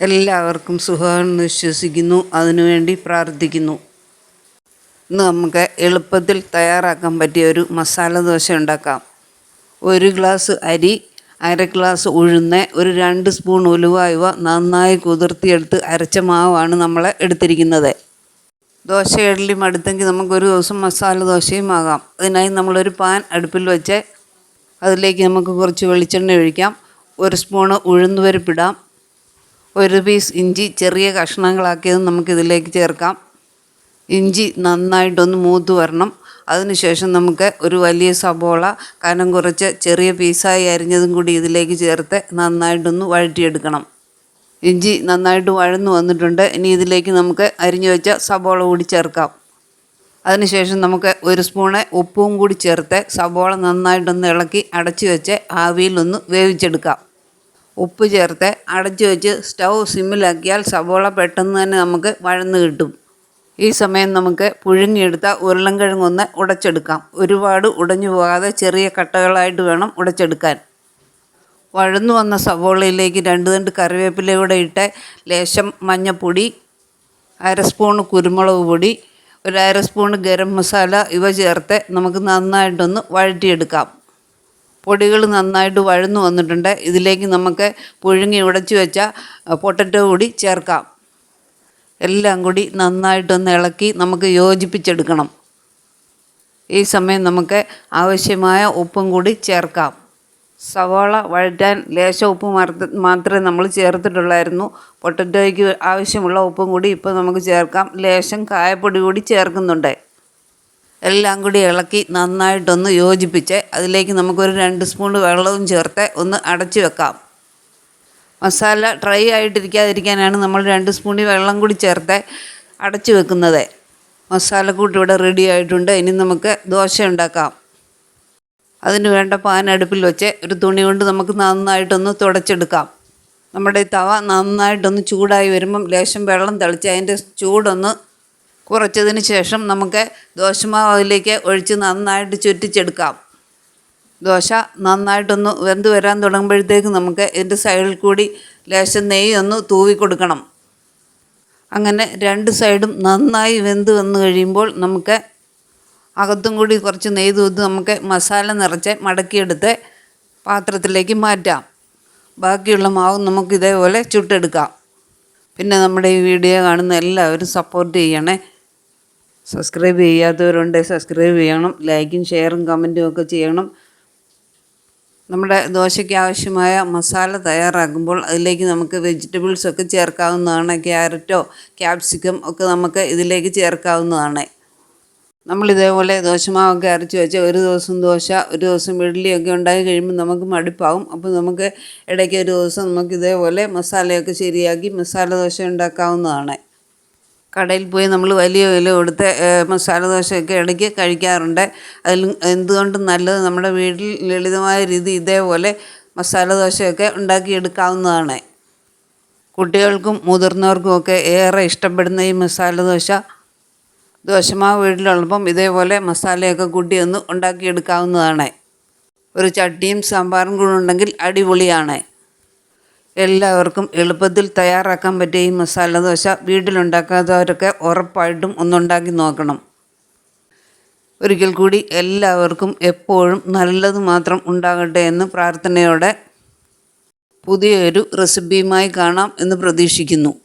എല്ലാവർക്കും സുഖമാണെന്ന് വിശ്വസിക്കുന്നു. അതിനുവേണ്ടി പ്രാർത്ഥിക്കുന്നു. ഇന്ന് നമുക്ക് എളുപ്പത്തിൽ തയ്യാറാക്കാൻ പറ്റിയ ഒരു മസാല ദോശ ഉണ്ടാക്കാം. ഒരു ഗ്ലാസ് അരി അര ഗ്ലാസ് ഉഴുന്ന് ഒരു രണ്ട് സ്പൂൺ ഉലുവായുവ നന്നായി കുതിർത്തിയെടുത്ത് അരച്ച മാവാണ് നമ്മൾ എടുത്തിരിക്കുന്നത്. ദോശ ഇഡ്ഡലി മടുത്തെങ്കിൽ നമുക്കൊരു ദിവസം മസാല ദോശയും ആകാം. അതിനായി നമ്മളൊരു പാൻ അടുപ്പിൽ വെച്ച് അതിലേക്ക് നമുക്ക് കുറച്ച് വെളിച്ചെണ്ണ ഒഴിക്കാം. ഒരു സ്പൂണ് ഉഴുന്നുപരിപ്പിടാം ഒരു പീസ് ഇഞ്ചി ചെറിയ കഷ്ണങ്ങളാക്കിയത് നമുക്കിതിലേക്ക് ചേർക്കാം. ഇഞ്ചി നന്നായിട്ടൊന്ന് മൂത്ത് വരണം. അതിനുശേഷം നമുക്ക് ഒരു വലിയ സബോള കനം കുറച്ച് ചെറിയ പീസായി അരിഞ്ഞതും കൂടി ഇതിലേക്ക് ചേർത്ത് നന്നായിട്ടൊന്ന് വഴറ്റിയെടുക്കണം. ഇഞ്ചി നന്നായിട്ട് വഴന്നു വന്നിട്ടുണ്ട്. ഇനി ഇതിലേക്ക് നമുക്ക് അരിഞ്ഞു വെച്ച സബോള കൂടി ചേർക്കാം. അതിനുശേഷം നമുക്ക് ഒരു സ്പൂണ് ഉപ്പും കൂടി ചേർത്ത് സബോള നന്നായിട്ടൊന്ന് ഇളക്കി അടച്ചു വെച്ച് ആവിയിലൊന്ന് വേവിച്ചെടുക്കാം. ഉപ്പ് ചേർത്ത് അടച്ചു വെച്ച് സ്റ്റൗ സിമ്മിലാക്കിയാൽ സവോള പെട്ടെന്ന് തന്നെ നമുക്ക് വഴന്ന് കിട്ടും. ഈ സമയം നമുക്ക് പുഴുങ്ങിയെടുത്ത ഉരുളൻകിഴങ്ങൊന്ന് ഉടച്ചെടുക്കാം. ഒരുപാട് ഉടഞ്ഞു പോകാതെ ചെറിയ കട്ടകളായിട്ട് വേണം ഉടച്ചെടുക്കാൻ. വഴന്നു വന്ന സവോളയിലേക്ക് രണ്ട് രണ്ട് കറിവേപ്പില കൂടെ ഇട്ട് ലേശം മഞ്ഞൾപ്പൊടി അര സ്പൂൺ കുരുമുളക് പൊടി ഒരു അര സ്പൂൺ ഗരം മസാല ഇവ ചേർത്ത് നമുക്ക് നന്നായിട്ടൊന്ന് വഴറ്റിയെടുക്കാം. പൊടികൾ നന്നായിട്ട് വഴന്നു വന്നിട്ടുണ്ട്. ഇതിലേക്ക് നമുക്ക് പുഴുങ്ങി ഉടച്ചു വെച്ച പൊട്ടറ്റോ കൂടി ചേർക്കാം. എല്ലാം കൂടി നന്നായിട്ടൊന്ന് ഇളക്കി നമുക്ക് യോജിപ്പിച്ചെടുക്കണം. ഈ സമയം നമുക്ക് ആവശ്യമായ ഉപ്പും കൂടി ചേർക്കാം. സവാള വഴറ്റാൻ ലേശം ഉപ്പ് മാത്രമേ നമ്മൾ ചേർത്തിട്ടുള്ളായിരുന്നു. പൊട്ടറ്റോയ്ക്ക് ആവശ്യമുള്ള ഉപ്പും കൂടി ഇപ്പോൾ നമുക്ക് ചേർക്കാം. ലേശം കായപ്പൊടി കൂടി ചേർക്കുന്നുണ്ട്. എല്ലാം കൂടി ഇളക്കി നന്നായിട്ടൊന്ന് യോജിപ്പിച്ച് അതിലേക്ക് നമുക്കൊരു രണ്ട് സ്പൂൺ വെള്ളവും ചേർത്ത് ഒന്ന് അടച്ചു വെക്കാം. മസാല ഡ്രൈ ആയിട്ടിരിക്കാതിരിക്കാനാണ് നമ്മൾ രണ്ട് സ്പൂണി വെള്ളം കൂടി ചേർത്ത് അടച്ചു വെക്കുന്നത്. മസാലക്കൂട്ട് ഇവിടെ റെഡി ആയിട്ടുണ്ട്. ഇനി നമുക്ക് ദോശ ഉണ്ടാക്കാം. അതിന് വേണ്ട പാൻ അടുപ്പിൽ വെച്ച് ഒരു തുണി കൊണ്ട് നമുക്ക് നന്നായിട്ടൊന്ന് തുടച്ചെടുക്കാം. നമ്മുടെ തവ നന്നായിട്ടൊന്ന് ചൂടായി വരുമ്പം ലേശം വെള്ളം തളിച്ച് അതിന്റെ ചൂടൊന്ന് കുറച്ചതിന് ശേഷം നമുക്ക് ദോശമാവിലേക്ക് ഒഴിച്ച് നന്നായിട്ട് ചുറ്റിച്ചെടുക്കാം. ദോശ നന്നായിട്ടൊന്ന് വെന്ത് വരാൻ തുടങ്ങുമ്പോഴത്തേക്ക് നമുക്ക് ഇതിന്റെ സൈഡിൽ കൂടി ലേശം നെയ്യ് ഒന്ന് തൂവി കൊടുക്കണം. അങ്ങനെ രണ്ട് സൈഡും നന്നായി വെന്ത് വന്നു കഴിയുമ്പോൾ നമുക്ക് അകത്തും കൂടി കുറച്ച് നെയ്യ് തൂത്ത് നമുക്ക് മസാല നിറച്ച് മടക്കിയെടുത്ത് പാത്രത്തിലേക്ക് മാറ്റാം. ബാക്കിയുള്ള മാവ് നമുക്ക് ഇതേപോലെ ചുട്ടെടുക്കാം. പിന്നെ നമ്മുടെ ഈ വീഡിയോ കാണുന്ന എല്ലാവരും സപ്പോർട്ട് ചെയ്യണേ. സബ്സ്ക്രൈബ് ചെയ്യാത്തവരുണ്ട് സബ്സ്ക്രൈബ് ചെയ്യണം ലൈക്കും ഷെയറും കമന്റും ഒക്കെ ചെയ്യണം. നമ്മുടെ ദോശയ്ക്ക് ആവശ്യമായ മസാല തയ്യാറാക്കുമ്പോൾ അതിലേക്ക് നമുക്ക് വെജിറ്റബിൾസ് ഒക്കെ ചേർക്കാവുന്നതാണ് ക്യാരറ്റോ ക്യാപ്സിക്കം ഒക്കെ നമുക്ക് ഇതിലേക്ക് ചേർക്കാവുന്നതാണ്. നമ്മൾ ഇതേപോലെ ദോശമാവൊക്കെ അരച്ച് വെച്ച് ഒരു ദിവസം ദോശ ഒരു ദിവസം ഇഡ്ഡലിയൊക്കെ ഉണ്ടാക്കി കഴിയുമ്പോൾ നമുക്ക് മടുപ്പാവും. അപ്പോൾ നമുക്ക് ഇടയ്ക്ക് ഒരു ദിവസം നമുക്ക് ഇതേപോലെ മസാലയൊക്കെ ശരിയാക്കി മസാല ദോശ ഉണ്ടാക്കാവുന്നതാണ്. കടയിൽ പോയി നമ്മൾ വലിയ വില കൊടുത്ത് മസാല ദോശയൊക്കെ ഇടയ്ക്ക് കഴിക്കാറുണ്ട്. അതിൽ എന്തുകൊണ്ടും നല്ലത്? നമ്മുടെ വീട്ടിൽ ലളിതമായ രീതി ഇതേപോലെ മസാല ദോശയൊക്കെ ഉണ്ടാക്കിയെടുക്കാവുന്നതാണ്. കുട്ടികൾക്കും മുതിർന്നവർക്കും ഒക്കെ ഏറെ ഇഷ്ടപ്പെടുന്ന ഈ മസാല ദോശ ദോശമാവ് വീട്ടിലുള്ളപ്പം ഇതേപോലെ മസാലയൊക്കെ കൂട്ടി ഒന്ന് ഉണ്ടാക്കിയെടുക്കാവുന്നതാണ്. ഒരു ചട്ടിയും സാമ്പാറും കൂടെ ഉണ്ടെങ്കിൽ അടിപൊളിയാണ്. എല്ലാവർക്കും എളുപ്പത്തിൽ തയ്യാറാക്കാൻ പറ്റിയ ഈ മസാല ദോശ വീട്ടിലുണ്ടാക്കാത്തവരൊക്കെ ഉറപ്പായിട്ടും ഒന്നുണ്ടാക്കി നോക്കണം. ഒരിക്കൽ കൂടി എല്ലാവർക്കും എപ്പോഴും നല്ലത് മാത്രം ഉണ്ടാകട്ടെ എന്ന് പ്രാർത്ഥനയോടെ പുതിയൊരു റെസിപ്പിയുമായി കാണാം എന്ന് പ്രതീക്ഷിക്കുന്നു.